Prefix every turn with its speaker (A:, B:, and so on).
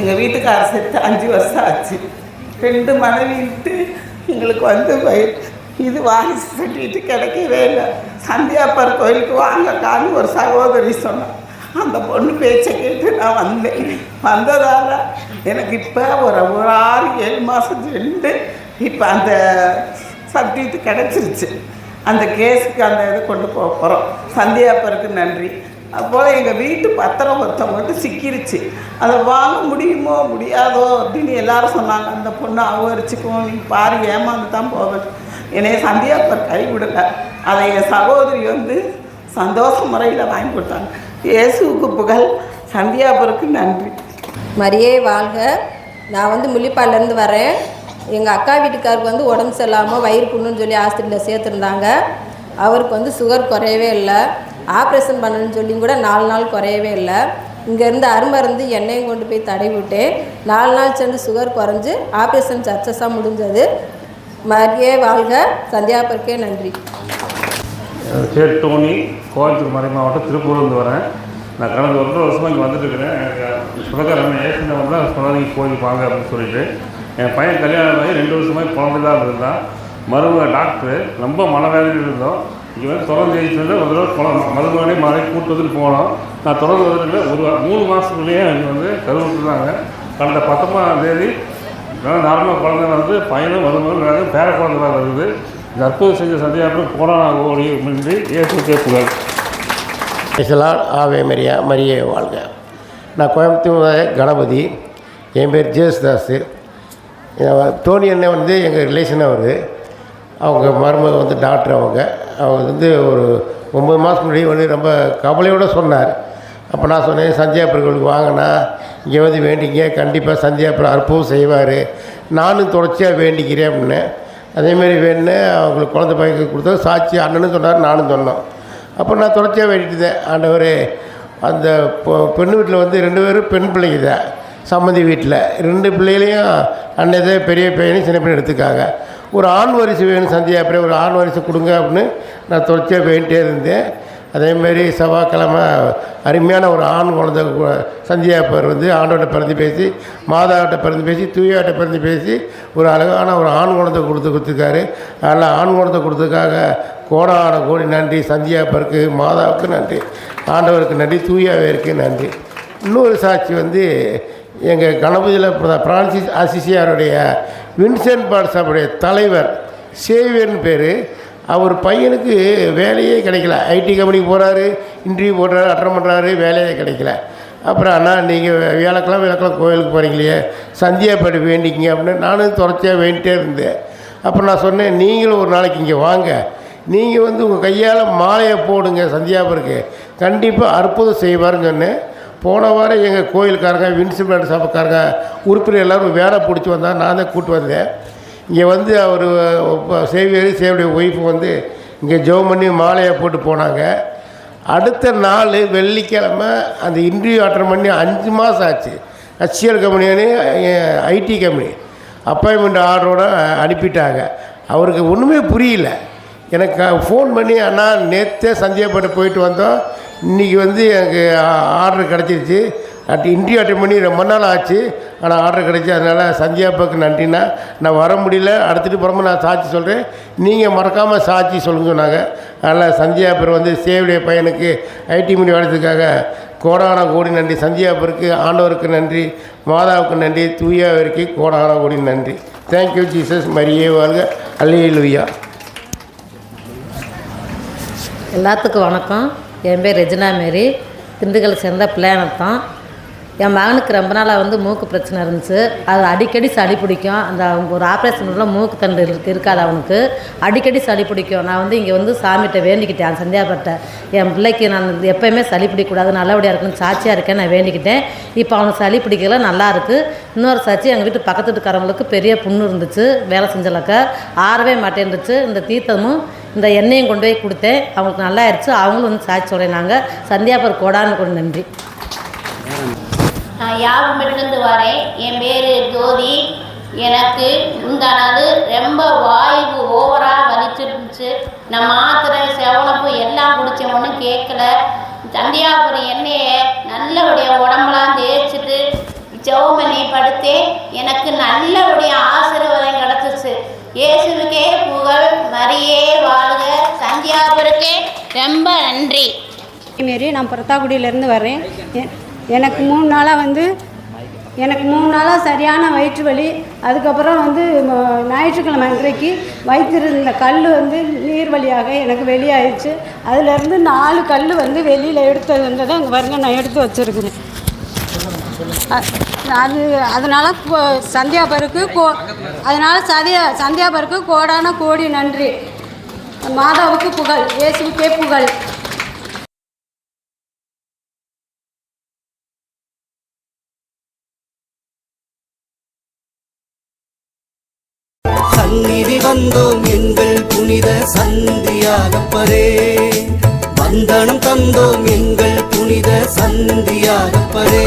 A: எங்கள் வீட்டுக்காரர் செத்து அஞ்சு வருஷம் ஆச்சு. ரெண்டு மனைவிட்டு எங்களுக்கு வந்து இது வாரிசு சர்டிஃபிகேட் கிடைக்கவே இல்லை. சந்தியாப்பர் கோயிலுக்கு வாங்கக்கான்னு ஒரு சகோதரி சொன்னான் அந்த பொண்ணு பேச்சை கேட்டு நான் வந்தேன். வந்ததால் எனக்கு இப்போ ஒரு ஒரு ஆறு ஏழு மாதம் ரெண்டு இப்போ அந்த சர்டிஃபிகேட் கிடச்சிருச்சு. அந்த கேஸுக்கு அந்த இதை கொண்டு போக போகிறோம் சந்தியாப்பருக்கு நன்றி. அதுபோல் எங்கள் வீட்டு பத்திரம் ஒருத்தவங்க மட்டும் சிக்கிருச்சு. அதை வாங்க முடியுமோ முடியாதோ அப்படின்னு எல்லாரும் சொன்னாங்க. அந்த பொண்ணு அவரிச்சுக்கும் நீ பாரு ஏமாந்து தான் போவேன். என்னைய சந்தியாப்பர் கை விடல. அதை என் சகோதரி வந்து சந்தோஷ முறையில் வாங்கி கொடுத்தாங்க. இயேசுவுக்கு புகழ் சந்தியாப்பருக்கு நன்றி.
B: மரியே வாழ்க. நான் வந்து முள்ளிப்பாலேருந்து வரேன். எங்கள் அக்கா வீட்டுக்காருக்கு வந்து உடம்பு சரியில்லாமல் வயிறு புண்ணுன்னு சொல்லி ஹாஸ்பிட்டலில் சேர்த்துருந்தாங்க. அவருக்கு வந்து சுகர் குறையவே இல்லை. ஆப்ரேஷன் பண்ணணும்னு சொல்லி கூட நாலு நாள் குறையவே இல்லை. இங்கேருந்து அருமருந்து எண்ணெயும் கொண்டு போய் தடவி விட்டேன் நாலு நாள் சேர்ந்து சுகர் குறைஞ்சு ஆப்ரேஷன் சக்ஸஸாக முடிஞ்சது. மரியே வாழ்க. சந்தியாப்பருக்கே நன்றி.
C: பேர் டோனி. கோயம்புத்தூர் மறை மாவட்டம் திருப்பூர்லேருந்து வரேன். நான் கடந்த ஒன்றரை வருஷமாக இங்கே வந்துட்டுருக்கிறேன். எனக்கு சொந்தக்காரங்க ஏற்கனவே வந்து கோயிலுக்கு வாங்க அப்படின்னு சொல்லிட்டு. என் பையன் கல்யாணம் ஆகி ரெண்டு வருஷமாக குழந்தை தான் இருந்தான். மருமக டாக்டரு ரொம்ப மன வேலையில் இருந்தோம். இங்கே வந்து தொடர்ந்து ஜெயிச்சு ஒரு தடவை குழந்தை மருமகனே மறை கூட்டு வந்துட்டு போனோம் நான் தொடர்ந்து வந்துட்டு ஒரு மூணு மாதத்துக்குள்ளேயே இங்கே வந்து கருவிட்டுருந்தாங்க கடந்த பத்தொம்பதாம் தேதி நார்மலாக குழந்தை வந்து பையனும் மருமகன் வேறு பேர குழந்தை வேறு வருது தற்போது செஞ்ச சந்தியாபுரம் கொரோனா ஓடி மின்றி இயேசுக்கே புகழ்.
D: இசலால் ஆவே மரியா மரியே வாழ்க. நான் கோயம்புத்தூர் கணபதி. என் பேர் ஜேசுதாஸ். தோனி அண்ணன் வந்து எங்கள் ரிலேஷன் அவர். அவங்க மருமக வந்து டாக்டர் அவங்க. அவர் வந்து ஒரு ஒம்பது மாதத்துக்கு முன்னாடி வந்து ரொம்ப கவலையோடு சொன்னார். அப்போ நான் சொன்னேன் சந்தியாபுரம் கோயிலுக்கு வாங்கினா இங்கே வந்து வேண்டிங்க கண்டிப்பாக சந்தியாபுரம் அற்புதம் செய்வார். நானும் தொடர்ச்சியாக வேண்டிக்கிறேன் அப்படின்னேன் அதேமாரி வேணுன்னு அவங்களுக்கு குழந்தை பையனுக்கு கொடுத்தா சாட்சி அண்ணனும் சொன்னார் நானும் சொன்னோம். அப்போ நான் தொடர்ச்சியாக வேண்டிட்டுதேன் ஆண்டவர் அந்த பொ- வீட்டில் வந்து ரெண்டு பேரும் பெண் பிள்ளைங்க தான். சம்மந்தி வீட்டில் ரெண்டு பிள்ளைகளையும் அண்ணதே பெரிய பையனையும் சின்ன பையன் எடுத்துக்காங்க. ஒரு ஆண் வரிசை வேணும் சந்தியா அப்படியே ஒரு ஆண் வரிசை கொடுங்க அப்படின்னு நான் தொடர்ச்சியாக வேண்டிட்டே இருந்தேன். அதேமாரி செவ்வாய்க்கிழமை அருமையான ஒரு ஆண் குழந்தை சந்தியாப்பர் வந்து ஆண்டோட்ட பிறந்து பேசி மாதாவிட்ட பிறந்து பேசி தூயாட்ட பிறந்து பேசி ஒரு அழகான ஒரு ஆண் குழந்தை கொடுத்து கொடுத்துருக்காரு. அதில் ஆண் குழந்தை கொடுத்ததுக்காக கோடான கோடி நன்றி சந்தியாப்பருக்கு மாதாவுக்கு நன்றி ஆண்டவருக்கு நன்றி தூயாவிற்கு நன்றி. இன்னொரு சாட்சி வந்து எங்கள் கணபதியில் பிரான்சிஸ் அசிசியாருடைய வின்சென்ட் பாட்ஸாவுடைய தலைவர் சேவியர்னு பேர். அவர் பையனுக்கு வேலையே கிடைக்கல. ஐடி கம்பெனிக்கு போகிறாரு இன்டர்வியூ போடுறாரு அட்டன் பண்ணுறாரு வேலையே கிடைக்கல. அப்புறம் அண்ணா நீங்கள் வியாழக்கிழமை வியாழக்கிழமை கோயிலுக்கு போகிறீங்களே சந்தியாப்பேட்டை வேண்டிக்கிங்க அப்படின்னு நானும் தொடர்ச்சியாக வேண்டிட்டே இருந்தேன். அப்புறம் நான் சொன்னேன் நீங்களும் ஒரு நாளைக்கு இங்கே வாங்க. நீங்கள் வந்து உங்கள் கையால் மாலையை போடுங்க சந்தியாபருக்கு கண்டிப்பாக அற்புதம் செய்வார்னு சொன்னேன். போன வாரம் எங்கள் கோயிலுக்காரங்க வின்சிபல் சபைக்காரங்க உறுப்பினர் எல்லோரும் வேலை பிடிச்சி வந்தால் நான் தான் கூப்பிட்டு வந்தேன். இங்கே வந்து அவர் சேவியர் சேவியுடைய ஒய்ஃபு வந்து இங்கே ஜெபம் பண்ணி மாலையை போட்டு போனாங்க. அடுத்த நாள் வெள்ளிக்கிழமை அந்த இன்டர்வியூ அட்டன் பண்ணி அஞ்சு மாதம் ஆச்சு. ஹச்சிஎல் கம்பெனின்னு ஐடி கம்பெனி அப்பாயின்மெண்ட் ஆர்டரோடு அனுப்பிட்டாங்க. அவருக்கு ஒன்றுமே புரியல. எனக்கு ஃபோன் பண்ணி அண்ணா நேற்றே சந்தியாப்பேட்டை போயிட்டு வந்தோம். இன்றைக்கி வந்து எனக்கு ஆர்டர் கிடச்சிருச்சு. அட் இன்டர்வியூ அட்டன் பண்ணி ரொம்ப நாள் ஆச்சு. ஆனால் ஆர்டர் கிடச்சி. அதனால் சந்தியாப்பாவுக்கு நன்றிண்ணா. நான் வர முடியல. அடுத்துட்டு புறமா நான் சாட்சி சொல்கிறேன் நீங்கள் மறக்காமல் சாட்சி சொல்லுங்க சொன்னாங்க. அதனால் சந்தியாப்பர் வந்து சேவிடைய பையனுக்கு ஐடி மணி வளர்த்ததுக்காக கோடான கோடி நன்றி. சந்தியாப்பருக்கு ஆண்டவருக்கு நன்றி. மாதாவுக்கு நன்றி. தூயாவிற்கு கோடான கோடி நன்றி. தேங்க்யூ ஜீசஸ் மரியே வாழ்க. அல்லையிலுயா
E: எல்லாத்துக்கும் வணக்கம். என் பேர் ரெஜினா மேரி. திண்டுக்கல் சேர்ந்த பிள்ளையானத்தான் என் மகனுக்கு ரொம்ப நாளாக வந்து மூக்கு பிரச்சனை இருந்துச்சு. அது அடிக்கடி சளி பிடிக்கும். அந்த அவங்க ஒரு ஆப்ரேஷன்ல மூக்கு தண்டு இருக்கு இருக்காது அவனுக்கு. அடிக்கடி சளி பிடிக்கும். நான் வந்து இங்கே வந்து சாமிகிட்ட வேண்டிக்கிட்டேன். சந்தியாபட்ட என் பிள்ளைக்கு நான் எப்போயுமே சளி பிடிக்கக்கூடாது. நல்லபடியாக இருக்குன்னு சாட்சியாக இருக்கேன். நான் வேண்டிக்கிட்டேன். இப்போ அவனுக்கு சளி பிடிக்கல. நல்லாயிருக்கு இன்னொரு சாட்சி எங்கள் வீட்டு பக்கத்து வீட்டுக்காரவங்களுக்கு பெரிய புண்ணு இருந்துச்சு. வேலை செஞ்சலக்க. ஆறவே மாட்டேன்ருச்சு. இந்த தீர்த்தமும் இந்த எண்ணெயும் கொண்டு போய் கொடுத்தேன். அவங்களுக்கு நல்லா ஆயிடுச்சு அவங்களும் வந்து சாட்சி சொல்லினாங்க. சந்தியாபர் கோடான்னு கொண்டு நன்றி.
F: நான் யாகமிட்டிருந்து வரேன்? என் பேர் ஜோதி. எனக்கு முந்தானது ரொம்ப வாய்வு ஓவராக வலிச்சிருந்துச்சு. நான் மாத்திரை செவனப்பு எல்லாம் குடித்தேன் ஒன்றும் கேட்கல. சந்தியாபுரம் எண்ணெயை நல்லபடியாக உடம்பெல்லாம் தேய்ச்சிட்டு ஜெபம் படுத்தேன். எனக்கு நல்லபடியாக ஆசை ரொம்ப நன்றி.
G: மாரி நான் புறத்தாக்குடியிலேருந்து வரேன். எனக்கு மூணு நாளாக வந்து எனக்கு மூணு நாளாக சரியான வயிற்று வலி. அதுக்கப்புறம் வந்து ஞாயிற்றுக்கிழமை அன்றைக்கு வயிற்றிருந்த கல் வந்து நீர் வழியாக எனக்கு வெளியாயிடுச்சு அதுலேருந்து நாலு கல் வந்து வெளியில் எடுத்தது வந்ததை அங்கே பாருங்க நான் எடுத்து வச்சுருக்கிறேன். அது அதனால் சந்தியா பருக்கு கோ அதனால் சதியா சந்தியா பருக்கு கோடான கோடி நன்றி. மாதாவுக்கு புகழ் இயேசுக்கே புகழ்.
H: சந்நிதி வந்தோம் எங்கள் புனித சந்தியாகப்பரே வந்தனம் தந்தோம் எங்கள் புனித சந்தியாகப்பரே